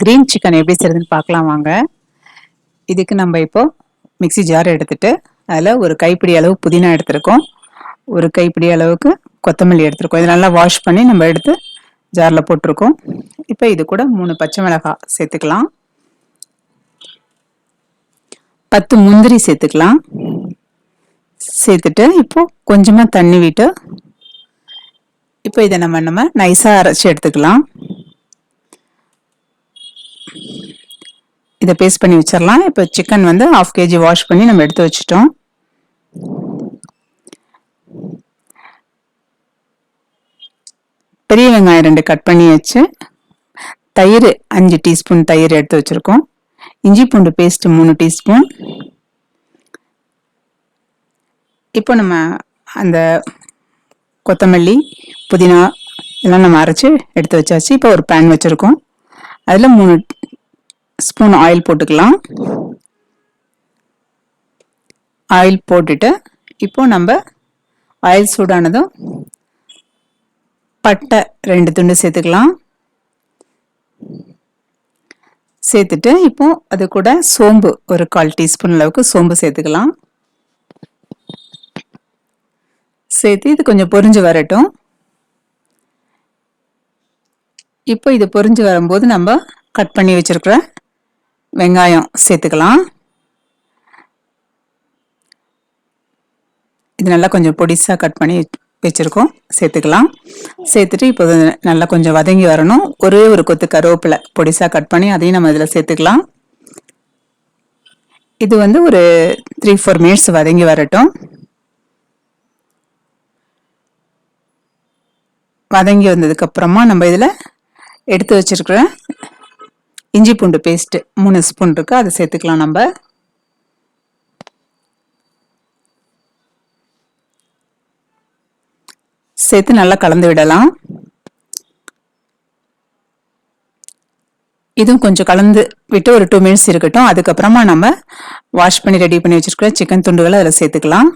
Green chicken எப்படி செய்யறதுன்னு பார்க்கலாம் வாங்க. இதுக்கு நம்ம இப்போ மிக்ஸி ஜார் எடுத்துட்டு அதில் ஒரு கைப்பிடி அளவு புதினா எடுத்திருக்கோம். ஒரு கைப்பிடி அளவுக்கு கொத்தமல்லி எடுத்திருக்கோம். இது நல்லா வாஷ் பண்ணி நம்ம எடுத்து ஜாரில் போட்டிருக்கோம். இப்போ இது கூட மூணு பச்சை மிளகாய் சேர்த்துக்கலாம். பத்து முந்திரி சேர்த்துக்கலாம். சேர்த்துட்டு இப்போ கொஞ்சமாக தண்ணி விட்டு இப்போ இதை நம்ம நம்ம நைஸாக அரைச்சி எடுத்துக்கலாம். இதை பேஸ்ட் பண்ணி வச்சிடலாம் இப்போ சிக்கன் வந்து ஆஃப் கேஜி வாஷ் பண்ணி நம்ம எடுத்து வச்சிட்டோம். பெரிய வெங்காயம் ரெண்டு கட் பண்ணி வச்சு தயிர் அஞ்சு டீஸ்பூன் தயிர் எடுத்து வச்சுருக்கோம். இஞ்சி பூண்டு பேஸ்ட் மூணு டீஸ்பூன் இப்போ நம்ம அந்த கொத்தமல்லி புதினா எல்லாம் நம்ம அரைச்சி எடுத்து வச்சாச்சு. இப்போ ஒரு பேன் வச்சுருக்கோம். அதில் மூணு ஸ்பூன் ஆயில் போட்டுக்கலாம். ஆயில் போட்டுட்டு இப்போ நம்ம ஆயில் சூடானதும் பட்டை ரெண்டு துண்டு சேர்த்துக்கலாம். சேர்த்துட்டு இப்போ அது கூட சோம்பு ஒரு கால் டீஸ்பூன் அளவுக்கு சோம்பு சேர்த்துக்கலாம். சேர்த்து இது கொஞ்சம் பொரிஞ்சு வரட்டும். இப்போ இது பொறிஞ்சு வரும்போது நம்ம கட் பண்ணி வச்சிருக்கிற வெங்காயம் சேர்த்துக்கலாம். இது நல்லா கொஞ்சம் பொடிசாக கட் பண்ணி வச்சுருக்கோம். சேர்த்துக்கலாம். சேர்த்துட்டு இப்போ நல்லா கொஞ்சம் வதங்கி வரணும். ஒரே ஒரு கொத்து கருவேப்பிலை பொடிசாக கட் பண்ணி அதையும் நம்ம இதில் சேர்த்துக்கலாம். இது வந்து ஒரு த்ரீ ஃபோர் மினிட்ஸ் வதங்கி வரட்டும். வதங்கி வந்ததுக்கப்புறமா நம்ம இதில் எடுத்து வச்சிருக்கிற இஞ்சி பூண்டு பேஸ்ட்டு மூணு ஸ்பூன் இருக்குது அதை சேர்த்துக்கலாம் நம்ம. சேர்த்து நல்லா கலந்து விடலாம். இதுவும் கொஞ்சம் கலந்து விட்டு ஒரு டூ மினிட்ஸ் இருக்கட்டும். அதுக்கப்புறமா நம்ம வாஷ் பண்ணி ரெடி பண்ணி வச்சுருக்கிற சிக்கன் துண்டுகளை அதில் சேர்த்துக்கலாம்.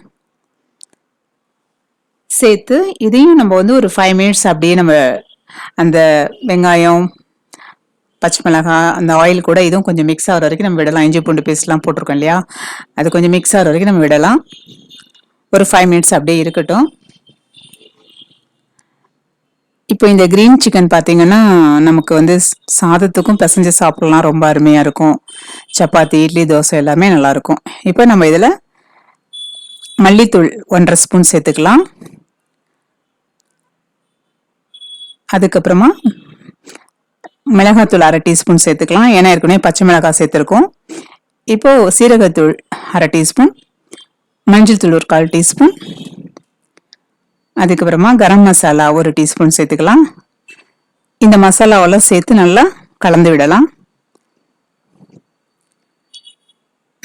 சேர்த்து இதையும் நம்ம வந்து ஒரு ஃபைவ் மினிட்ஸ் அப்படியே நம்ம அந்த வெங்காயம் பச்சை மிளகாய் அந்த ஆயில் கூட இதுவும் கொஞ்சம் மிக்ஸ் ஆகிற வரைக்கும் நம்ம விடலாம். இஞ்சி பூண்டு பேஸ்ட்லாம் போட்டிருக்கோம் இல்லையா? அது கொஞ்சம் மிக்ஸ் ஆகிற வரைக்கும் நம்ம விடலாம். ஒரு ஃபைவ் மினிட்ஸ் அப்படியே இருக்கட்டும். இப்போ இந்த க்ரீன் சிக்கன் பார்த்தீங்கன்னா நமக்கு வந்து சாதத்துக்கும் பிசைஞ்சு சாப்பிடலாம். ரொம்ப அருமையாக இருக்கும். சப்பாத்தி இட்லி தோசை எல்லாமே நல்லாயிருக்கும் இப்போ நம்ம இதில் மல்லித்தூள் ஒன்றரை ஸ்பூன் சேர்த்துக்கலாம். அதுக்கப்புறமா மிளகாத்தூள் அரை டீஸ்பூன் சேர்த்துக்கலாம். ஏன்னா ஏற்கனவே பச்சை மிளகாய் சேர்த்துருக்கோம். இப்போது சீரகத்தூள் அரை டீஸ்பூன் மஞ்சள் தூள் ஒரு கால் டீஸ்பூன் அதுக்கப்புறமா கரம் மசாலா ஒரு டீஸ்பூன் சேர்த்துக்கலாம். இந்த மசாலாவெல்லாம் சேர்த்து நல்லா கலந்து விடலாம்.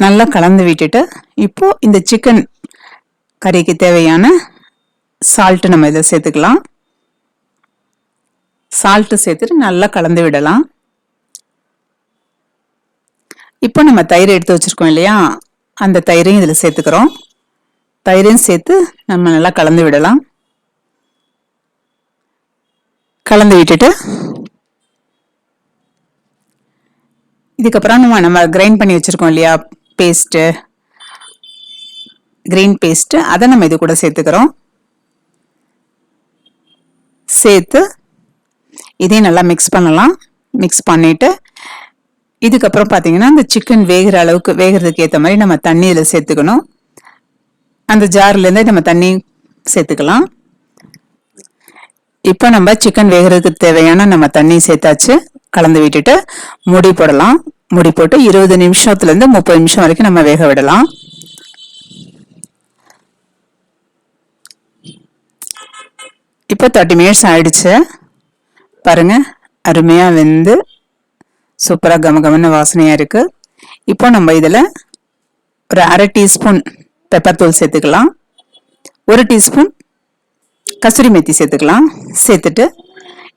நல்லா கலந்து விட்டுட்டு இப்போது இந்த சிக்கன் கறிக்கு தேவையான சால்ட்டு நம்ம இதை சேர்த்துக்கலாம். சால்ட்டு சேர்த்துட்டு நல்லா கலந்து விடலாம். இப்போ நம்ம தயிர் எடுத்து வச்சுருக்கோம் இல்லையா? அந்த தயிரையும் இதில் சேர்த்துக்கிறோம் தயிரையும் சேர்த்து நம்ம நல்லா கலந்து விடலாம். கலந்து விட்டுட்டு இதுக்கப்புறம் நம்ம நம்ம கிரைண்ட் பண்ணி வச்சுருக்கோம் இல்லையா? பேஸ்ட்டு கிரீன் பேஸ்ட்டு அதை நம்ம இது கூட சேர்த்துக்கிறோம் சேர்த்து இதையும் நல்லா மிக்ஸ் பண்ணலாம். மிக்ஸ் பண்ணிவிட்டு இதுக்கப்புறம் பார்த்தீங்கன்னா அந்த சிக்கன் வேகிற அளவுக்கு வேகிறதுக்கு ஏற்ற மாதிரி நம்ம தண்ணி இதில் சேர்த்துக்கணும். அந்த ஜார்லேருந்தே நம்ம தண்ணி சேர்த்துக்கலாம். இப்போ நம்ம சிக்கன் வேகிறதுக்கு தேவையான நம்ம தண்ணி சேர்த்தாச்சு. கலந்து விட்டுட்டு முடி போடலாம். முடி போட்டு இருபது நிமிஷத்துலேருந்து முப்பது நிமிஷம் வரைக்கும் நம்ம வேக விடலாம். இப்போ தேர்ட்டி மினிட்ஸ் ஆயிடுச்சு. பாருங்க அருமையாக வெந்து சூப்பராக கம கமன்னு வாசனையாக இருக்குது இப்போ நம்ம இதில் ஒரு அரை டீஸ்பூன் பெப்பர் தூள் சேர்த்துக்கலாம். ஒரு டீஸ்பூன் கசூரி மெத்தி சேர்த்துக்கலாம். சேர்த்துட்டு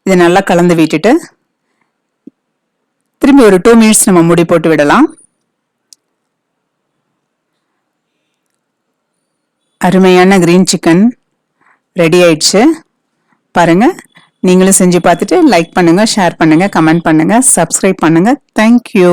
இதை நல்லா கலந்து விட்டுட்டு திரும்பி ஒரு டூ மினிட்ஸ் நம்ம மூடி போட்டு விடலாம். அருமையான க்ரீன் சிக்கன் ரெடி ஆயிடுச்சு. பாருங்கள் நீங்களும் செஞ்சு பார்த்துட்டு லைக் பண்ணுங்கள் ஷேர் பண்ணுங்கள் கமெண்ட் பண்ணுங்கள் சப்ஸ்கிரைப் பண்ணுங்கள் தேங்க்யூ